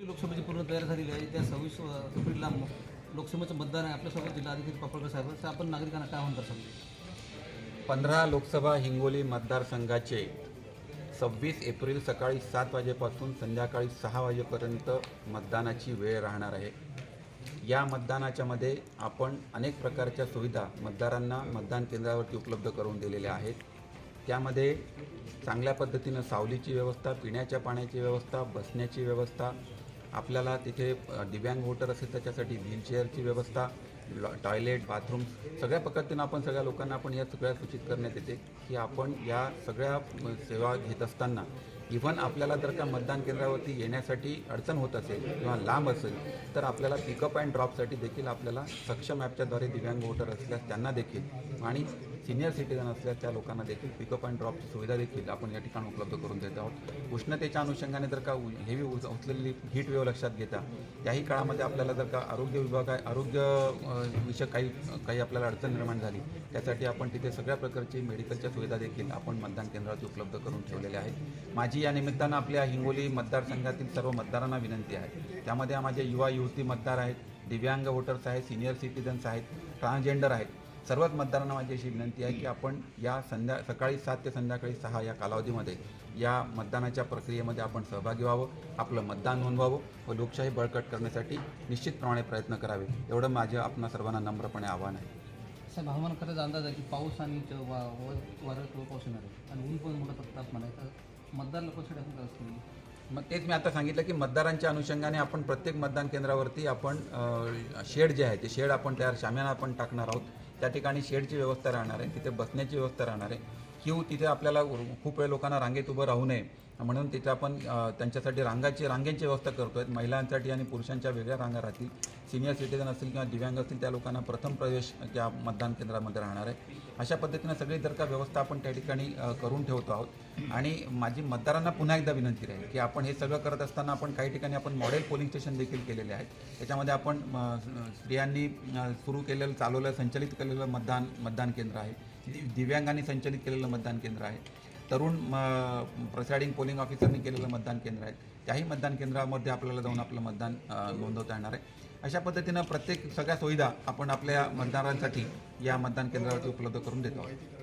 लोकसभेची पूर्ण तयारी झालेली आहे. त्या सव्वीस एप्रिलला लोकसभेचं मतदान आहे. आपल्यासोबत जिल्हाधिकारी पापळकर साहेब तर आपण नागरिकांना काय म्हणतात सांगतो पंधरा लोकसभा हिंगोली मतदारसंघाचे सव्वीस एप्रिल सकाळी सात वाजेपासून संध्याकाळी सहा वाजेपर्यंत मतदानाची वेळ राहणार आहे. या मतदानाच्या मध्ये आपण अनेक प्रकारच्या सुविधा मतदारांना मतदान केंद्रावरती उपलब्ध करून दिलेल्या आहेत. त्यामध्ये चांगल्या पद्धतीनं सावलीची व्यवस्था पिण्याच्या पाण्याची व्यवस्था बसण्याची व्यवस्था आपल्याला तिथे दिव्यांग वोटर असेल त्याच्यासाठी व्हीलचेअरची व्यवस्था लॉ- टॉयलेट बाथरूम सगळ्या पद्धतीनं आपण सगळ्या लोकांना आपण या सगळ्या सूचित करण्यात येते की आपण या सगळ्या सेवा घेत असताना इव्हन आपल्याला जर का मतदान केंद्रावरती येण्यासाठी अडचण होत असेल किंवा लांब असेल तर आपल्याला पिकअप अँड ड्रॉपसाठी देखील आपल्याला सक्षम ॲपच्याद्वारे दिव्यांग वोटर असल्यास त्यांना देखील आणि सिनियर सिटीजन असल्यास त्या लोकांना देखील पिकअप अँड ड्रॉपची सुविधा देखील आपण या ठिकाणी उपलब्ध करून देत आहोत. उष्णतेच्या अनुषंगाने जर का हेवी उचलेली हीट वेव्ह लक्षात घेता त्याही काळामध्ये आपल्याला जर का आरोग्य विभाग आहे आरोग्य विषयक काही काही आपल्याला अडचण निर्माण झाली त्यासाठी आपण तिथे सगळ्या प्रकारची मेडिकलच्या सुविधा देखील आपण मतदान केंद्रावरती उपलब्ध करून ठेवलेल्या आहेत. माझी या निमित्तानं आपल्या हिंगोली मतदारसंघातील सर्व मतदारांना विनंती आहे. त्यामध्ये माझे युवा युवती मतदार आहेत दिव्यांग वोटर्स आहेत सिनियर सिटीजन्स आहेत ट्रान्सजेंडर आहेत सर्वच मतदारांना माझी अशी विनंती आहे की आपण या संध्या सकाळी सात ते संध्याकाळी सहा या कालावधीमध्ये या मतदानाच्या प्रक्रियेमध्ये आपण सहभागी व्हावं आपलं मतदान नोंदवावं व लोकशाही बळकट करण्यासाठी निश्चितप्रमाणे प्रयत्न करावे. एवढं माझं आपणा सर्वांना नम्रपणे आव्हान आहे. साहेब हवामान खरंच अंदाज आहे की पाऊस आणि वा वर वर पाऊस येणार आहे आणि ऊन पण मोठा तापमान आहे. तर मतदार लोकांसाठी आपण काय असतो मग तेच मी आता सांगितलं की मतदारांच्या अनुषंगाने आपण प्रत्येक मतदान केंद्रावरती आपण अ, शेड जे आहे ते शेड आपण तयार शाम्यानं आपण टाकणार आहोत. त्या ठिकाणी शेडची व्यवस्था राहणार आहे तिथे बसण्याची व्यवस्था राहणार आहे. किंवा तिथे आपल्याला खूप वेळ लोकांना रांगेत उभं राहू नये. म्हणून तिथे आपण त्यांच्यासाठी रांगाची रांगेंची व्यवस्था करतो आहे महिलांसाठी आणि पुरुषांच्या वेगळ्या रांगा राहतील. सिनियर सिटीजन असतील किंवा दिव्यांग असतील त्या लोकांना प्रथम प्रवेश त्या मतदान केंद्रामध्ये राहणार आहे. अशा पद्धतीनं सगळी जर का व्यवस्था आपण त्या ठिकाणी करून ठेवतो आहोत. आणि माझी मतदारांना पुन्हा एकदा विनंती राहील की आपण हे सगळं करत असताना आपण काही ठिकाणी आपण मॉडेल पोलिंग स्टेशन देखील केलेले आहेत. त्याच्यामध्ये आपण स्त्रियांनी सुरू केलेलं चालवलं संचलित केलेलं मतदान मतदान केंद्र आहे. दिव्यांगांनी संचलित केलेलं मतदान केंद्र आहे. तरुण प्रिसाइडिंग पोलिंग ऑफिसरनी केलेलं मतदान केंद्र आहे. त्याही मतदान केंद्रामध्ये आपल्याला जाऊन आपलं मतदान नोंदवता येणार आहे. अशा पद्धतीनं प्रत्येक सगळ्या सुविधा आपण आपल्या मतदारांसाठी या मतदान केंद्रावरती उपलब्ध करून देतो आहोत.